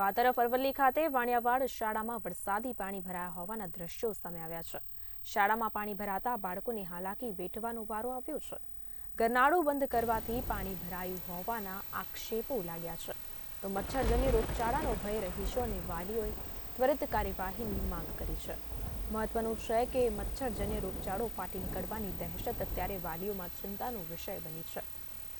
તો આ તરફ અરવલ્લી ખાતે વાણિયાવાડ શાળામાં વરસાદી પાણી ભરાયા હોવાના દ્રશ્યો સામે આવ્યા છે. શાળામાં પાણી ભરાતા બાળકોને હાલાકી વેઠવાનો વારો આવ્યો છે. ગરનાળો બંધ કરવાથી પાણી ભરાયું હોવાના આક્ષેપો લાગ્યા છે. તો મચ્છરજન્ય રોગચાળાનો ભય રહીશો અને વાલીઓએ ત્વરિત કાર્યવાહીની માંગ કરી છે. મહત્વનું છે કે મચ્છરજન્ય રોગચાળો ફાટી નીકળવાની દહેશત અત્યારે વાલીઓમાં ચિંતાનો વિષય બની છે.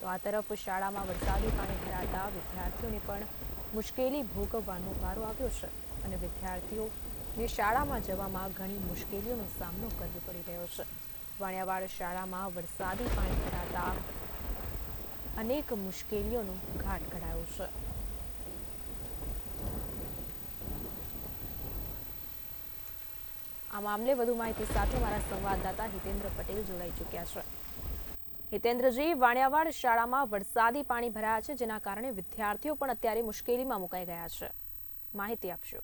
તો આ તરફ શાળામાં વરસાદી પાણી ભરાતા વિદ્યાર્થીઓને પણ મુશ્કેલી ભોગવવાનો વારો આવ્યો છે અને વિદ્યાર્થીઓને શાળામાં જવામાં ઘણી મુશ્કેલીઓનો સામનો કરવો પડી રહ્યો છે. વાણિયાવાડ શાળામાં વરસાદી પાણી ભરાતા અનેક મુશ્કેલીઓનો ઘાટ ઘડાયો છે. આ મામલે વધુ માહિતી સાથે મારા સંવાદદાતા હિતેન્દ્ર પટેલ જોડાઈ ચૂક્યા છે. હિતેન્દ્રજી, વાણિયાવાડ શાળામાં વરસાદી પાણી ભરાયા છે, જેના કારણે વિદ્યાર્થીઓ પણ અત્યારે મુશ્કેલીમાં મુકાઈ ગયા છે. માહિતી આપશો.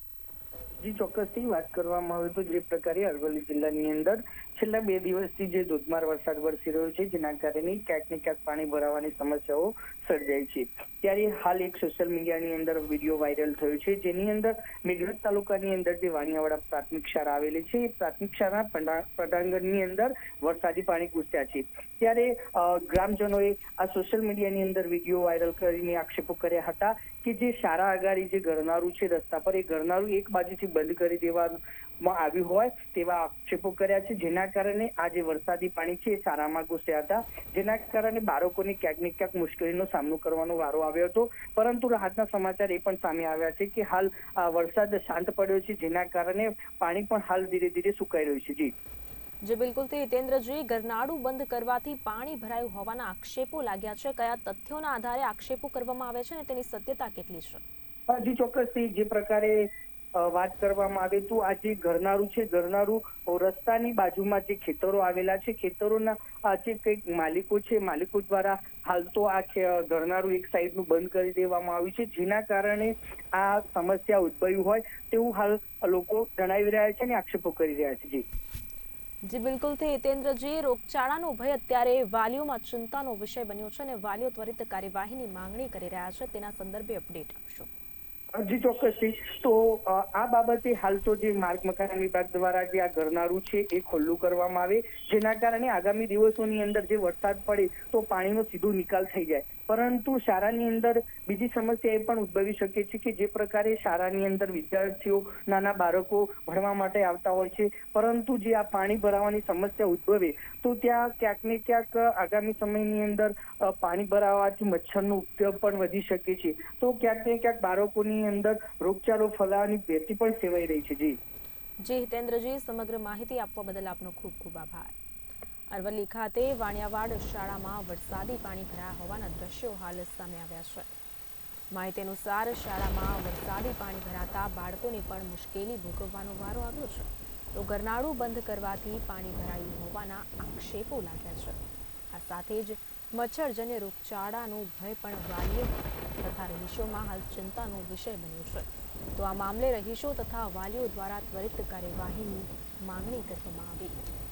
જી, ચોક્કસથી વાત કરવામાં આવે તો જે પ્રકારે અરવલ્લી જિલ્લાની અંદર છેલ્લા બે દિવસથી જે ધોધમાર વરસાદ વરસી રહ્યો છે, જેના કારણે ક્યાંક ને ક્યાંક પાણી ભરાવાની સમસ્યાઓ સર્જાય છે. ત્યારે હાલ એક સોશિયલ મીડિયાની અંદર વીડિયો વાયરલ થયો છે, જેની અંદર મેઘરજ તાલુકાની અંદર જે વાણિયાવાડા પ્રાથમિક શાળા આવેલી છે, એ પ્રાથમિક શાળા પટા- પટાંગણની અંદર વરસાદી પાણી ઘૂસ્યા છે. ત્યારે ગ્રામજનોએ આ સોશિયલ મીડિયાની અંદર વીડિયો વાયરલ કરીને આક્ષેપો કર્યા હતા કે જે શાળા આગાડી જે ગરનારું છે, રસ્તા પર એ ગરનારું એક બાજુથી બંધ કરી દેવામાં આવ્યું હોય તેવા આક્ષેપો કર્યા છે. જેના કારણે આ જે વરસાદી પાણી છે એ શાળામાં ઘૂસ્યા હતા. જેના કારણે બાળકોને ક્યાંક ને ક્યાંક મુશ્કેલીનો સામનો કરવાનો વારો આવ્યો હતો. પરંતુ રાહતના સમાચાર એ પણ સામે આવ્યા છે કે હાલ આ વરસાદ શાંત પડ્યો છે. જેના કારણે પાણી પણ હાલ ધીરે ધીરે સુકાઈ રહ્યું છે. જી. જે બિલકુલથી હિતેન્દ્રજી, ગરનાળું બંધ કરવાથી પાણી ભરાયું હોવાના આક્ષેપો લાગ્યા છે. કયા તથ્યોના આધારે આક્ષેપો કરવામાં આવે છે અને તેની સત્યતા કેટલી છે? હજી ચોક્કસથી જે પ્રકારે વાત કરવામાં આવે તો આ જે ગરનારું છે ગરનારું રસ્તાની બાજુમાં જે ખેતરો આવેલા છે, ખેતરોના આ જે કંઈક માલિકો છે, માલિકો દ્વારા હાલ તો આ ઘરનારું એક સાઈડનું બંધ કરી દેવામાં આવ્યું છે. જેના કારણે આ સમસ્યા ઉદ્ભવી હોય તેવું હાલ લોકો જણાવી રહ્યા છે અને આક્ષેપો કરી રહ્યા છે. જી. જી, બિલકુલ. તે હિતેન્દ્રજી, રોગચાળાનો ભય અત્યારે વાલીઓમાં ચિંતાનો વિષય બન્યો છે અને વાલીઓ ત્વરિત કાર્યવાહીની માંગણી કરી રહ્યા છે. તેના સંદર્ભે અપડેટ આપશો. જી ચોક્કસથી તો આ બાબતે હાલ તો જે માર્ગ મકાન વિભાગ દ્વારા જે આ ગરનારું છે એ ખુલ્લું કરવામાં આવે. જેના કારણે આગામી દિવસોની અંદર જે વરસાદ પડે તો પાણીનો સીધો નિકાલ થઈ જાય. પરંતુ શાળાની અંદર બીજી સમસ્યા એ પણ ઉદ્ભવી શકે છે કે જે પ્રકારે શાળાની અંદર વિદ્યાર્થીઓ, નાના બાળકો ભણવા માટે આવતા હોય છે. પરંતુ જે આ પાણી ભરાવાની સમસ્યા ઉદ્ભવે, તો ત્યાં ક્યાંક ને ક્યાંક આગામી સમયની અંદર પાણી ભરાવાથી મચ્છરનો ઉપયોગ પણ વધી શકે છે. તો ક્યાંક ને ક્યાંક બાળકોની અંદર રોગચાળો ફેલાવાની ભીતિ પણ સેવાઈ રહી છે, જી. જી હિતેન્દ્રજી, સમગ્ર માહિતી આપવા બદલ આપનો ખૂબ ખૂબ આભાર. અરવલ્લી ખાતે વાણિયાવાડ શાળામાં વરસાદી પાણી ભરાયા હોવાના દ્રશ્યો હાલ સામે આવ્યા છે. માહિતી અનુસાર શાળામાં વરસાદી પાણી ભરાતા બાળકોને પણ મુશ્કેલી ભોગવવાનો વારો આવ્યો છે. તો ગરનાળું બંધ કરવાથી પાણી ભરાયું હોવાના આક્ષેપો લાગ્યા છે. આ સાથે જ મચ્છરજન્ય રોગચાળાનો ભય પણ વાલીઓ તથા રહીશોમાં હાલ ચિંતાનો વિષય બન્યો છે. તો આ મામલે રહીશો તથા વાલીઓ દ્વારા ત્વરિત કાર્યવાહીની માંગણી કરવામાં આવી.